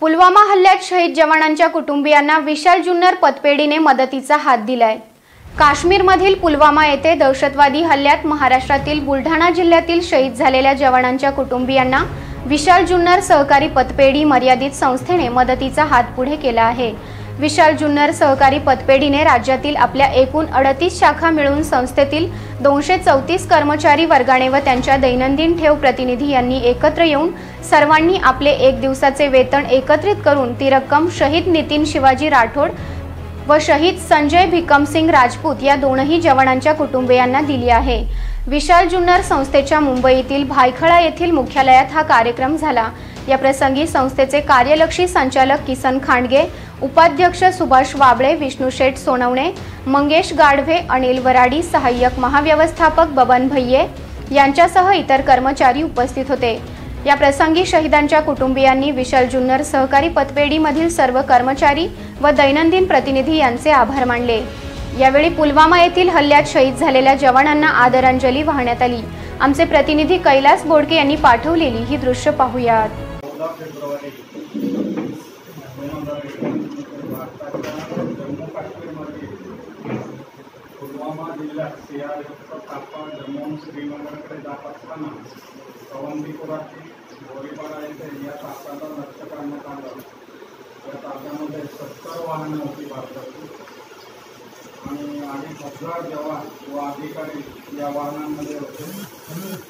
पुलवामा हल्ल्यात शहीद जवानांच्या कुटुंबियांना विशाल जुन्नर पतपेढीने मदतीचा हात दिलाय. काश्मीरमधील पुलवामा येथे दहशतवादी हल्ल्यात महाराष्ट्रातील बुलढाणा जिल्ह्यातील शहीद झालेल्या जवानांच्या कुटुंबियांना विशाल जुन्नर सहकारी पतपेढी मर्यादित संस्थेने मदतीचा हात पुढे केला आहे. विशाल जुन्नर सहकारी पतपेढीने राज्यातील आपल्या एकूण अडतीस शाखा मिळून संस्थेतील दोनशे चौतीस कर्मचारी वर्गाने व त्यांच्या दैनंदिन ठेव प्रतिनिधी यांनी एकत्र येऊन सर्वांनी आपले एक दिवसाचे वेतन एकत्रित करून ती रक्कम शहीद नितीन शिवाजी राठोड व शहीद संजय भिकमसिंग राजपूत या दोनही जवानांच्या कुटुंबियांना दिली आहे. विशाल जुन्नर संस्थेच्या मुंबईतील भायखळा येथील मुख्यालयात हा कार्यक्रम झाला. या प्रसंगी संस्थेचे कार्यलक्षी संचालक किसन खांडगे उपाध्यक्ष सुभाष वाबळे विष्णुशेठ सोनवणे मंगेश गाढवे अनिल वराडी सहाय्यक महाव्यवस्थापक बबन भैये यांच्यासह इतर कर्मचारी उपस्थित होते. या प्रसंगी शहीदांच्या कुटुंबियांनी विशाल जुन्नर सहकारी पतपेढीमधील सर्व कर्मचारी व दैनंदिन प्रतिनिधी यांचे आभार मानले. यावेळी पुलवामा येथील हल्ल्यात शहीद झालेल्या जवानांना आदरांजली वाहण्यात आली. आमचे प्रतिनिधी कैलास बोडके यांनी पाठवलेली ही दृश्य पाहूयात. चौदा फेब्रुवारी दोन हजार एकोणीसमध्ये भारताच्या जम्मू काश्मीरमध्ये पुलवामा जिल्ह्यात सीआरएफचा ताफा जम्मू श्रीनगरकडे जात असताना अवंतीपुरातील गोळीपाडा येथे या ताफ्याला लक्ष करण्यात आलं या ताफ्यामध्ये सत्तर वाहनं होती भारताची आणि अडीच हजार जवान व अधिकारी या वाहनांमध्ये होते.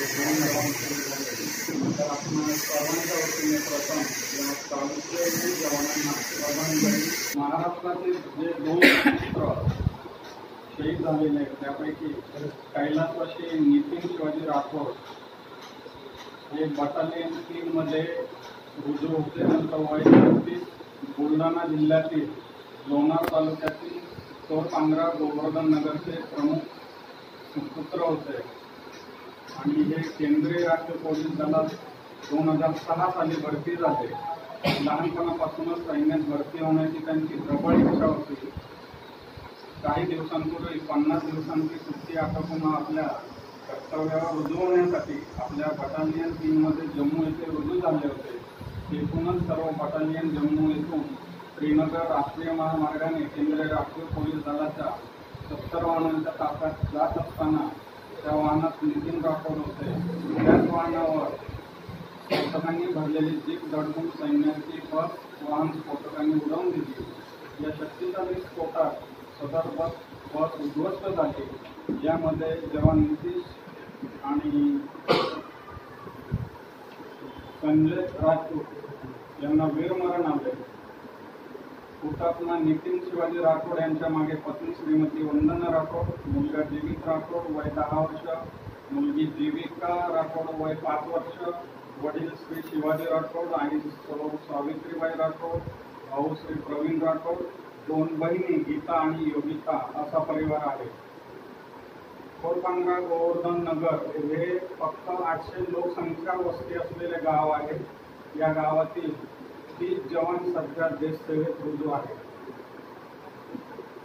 तर आपण सर्वांच्या वतीने प्रथम जवानांना महाराष्ट्रातील जे दोन पुत्र शहीद झालेले आहेत त्यापैकी कैलासवासी नितीन शिवाजी राठोड हे बटालियन तीनमध्ये रुजू होते नंतर वय छत्तीस बुलढाणा जिल्ह्यातील लोणार तालुक्यातील चोरपांगरा गोवर्धन नगरचे प्रमुख पुत्र होते. आणि हे केंद्रीय राज्य पोलीस दलात दोन हजार सहा साली भरती झाले. लहानपणापासूनच सैन्यात भरती होण्याची त्यांची प्रबळ इच्छा होती. काही दिवसांपूर्वी पन्नास दिवसांची सुट्टी आटोपून आपल्या कर्तव्यावर रुजू होण्यासाठी आपल्या बटालियन टीममध्ये जम्मू येथे रुजू झाले होते. एकूणच सर्व बटालियन जम्मू येथून श्रीनगर राष्ट्रीय महामार्गाने केंद्रीय राष्ट्रीय पोलीस दलाच्या सत्तर वाहनांच्या ताफ्यात जात असताना त्या वाहनात नितीन राठोड होते. त्याच वाहनावर स्फोटकांनी भरलेली जीप दडवून सैन्याची बस वाहन स्फोटकांनी उडवून दिली. या शक्तिशाली स्फोटात सदर बस बस उद्ध्वस्त झाली. यामध्ये जवान नितीश आणि संजय राजपूत यांना वीरमरण आले हुतात्मा नितीन शिवाजी राठोड यांच्या मागे पत्नी श्रीमती वंदना राठोड मुलगा जीवित राठोड वय दहा वर्ष मुलगी जीविका राठोड वय पाच वर्ष वडील श्री शिवाजी राठोड आणि सौ सावित्रीबाई राठोड भाऊ श्री प्रवीण राठोड दोन बहिणी गीता आणि योगिता असा परिवार आहे. कोरपांगा गोवर्धन नगर हे फक्त आठशे लोकसंख्या वस्ती असलेले गाव आहे. या गावातील तीस जवान सध्या देश सेवेत रुजू आहे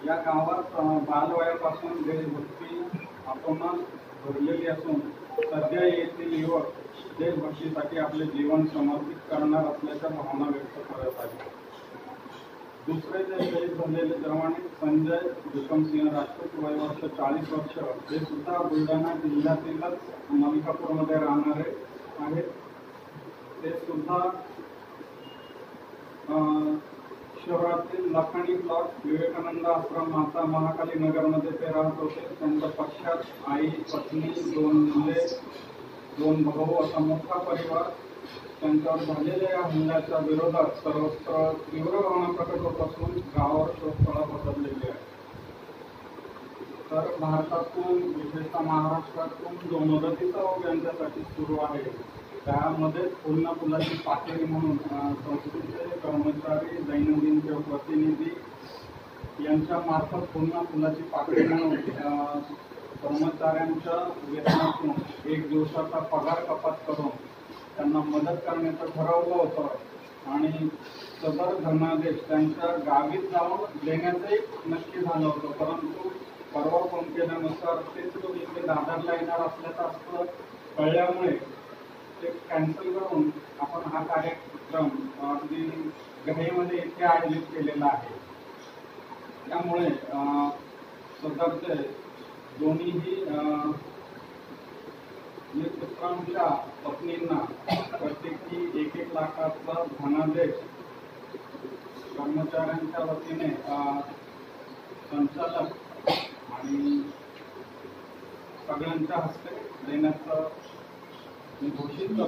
या गावात बालवयापासून देशभक्ती आतोनात भरलेली असून सध्या येथील युवक देशभक्तीसाठी आपले जीवन समर्पित करणार असल्याच्या भावना व्यक्त करत आहे दुसरे जे शहीद झालेले जवान आहेत, संजय विक्रमसिंह राजपूत वय वर्ष चाळीस वर्ष हे सुद्धा बुलढाणा जिल्ह्यातीलच मलकापूरमध्ये राहणारे आहेत. ते सुद्धा शहरातील लखानी ब्लॉक विवेकानंद आश्रम माता महाकाली नगरमध्ये ते राहत होते. त्यांच्या पक्षात आई पत्नी दोन मुले दोन भाऊ असा मोठा परिवार त्यांच्यावर झालेल्या या हल्ल्याच्या विरोधात सर्वत्र तीव्र भावना प्रकट होत असून गावावर शोककळा पसरलेली आहे. तर भारतातून विशेषतः महाराष्ट्रातून जो मदतीचा ओघ यांच्यासाठी सुरू आहे. त्यामध्ये पुन्हा फुलाची पातळी म्हणून संस्कृतीचे संस्थेचे कर्मचारी दैनंदिनचे प्रतिनिधी यांच्या मार्फत पुन्हा फुलाची पातळी म्हणून कर्मचाऱ्यांच्या वेतनातून एक दिवसाचा पगार कपात करून त्यांना मदत करण्याचं ठरवलं होतं. आणि सदर धनादेश त्यांच्या गावीत जाऊन देण्याचंही नक्की झालं होतं. परंतु परवा फोन केल्यानुसार तेच तो इथे दादरला येणार असल्याचं असं कळल्यामुळे ते कॅन्सल करून आपण हा कार्यक्रम अगदी घाईमध्ये इथे आयोजित केलेला आहे. त्यामुळे अं, सदरचे दोन्हीही पुत्रांच्या पत्नींना प्रत्येकी एक एक लाखाचा धनादेश कर्मचाऱ्यांच्या वतीने संचालक आणि सगळ्यांच्या हस्ते देण्याचं 你重心的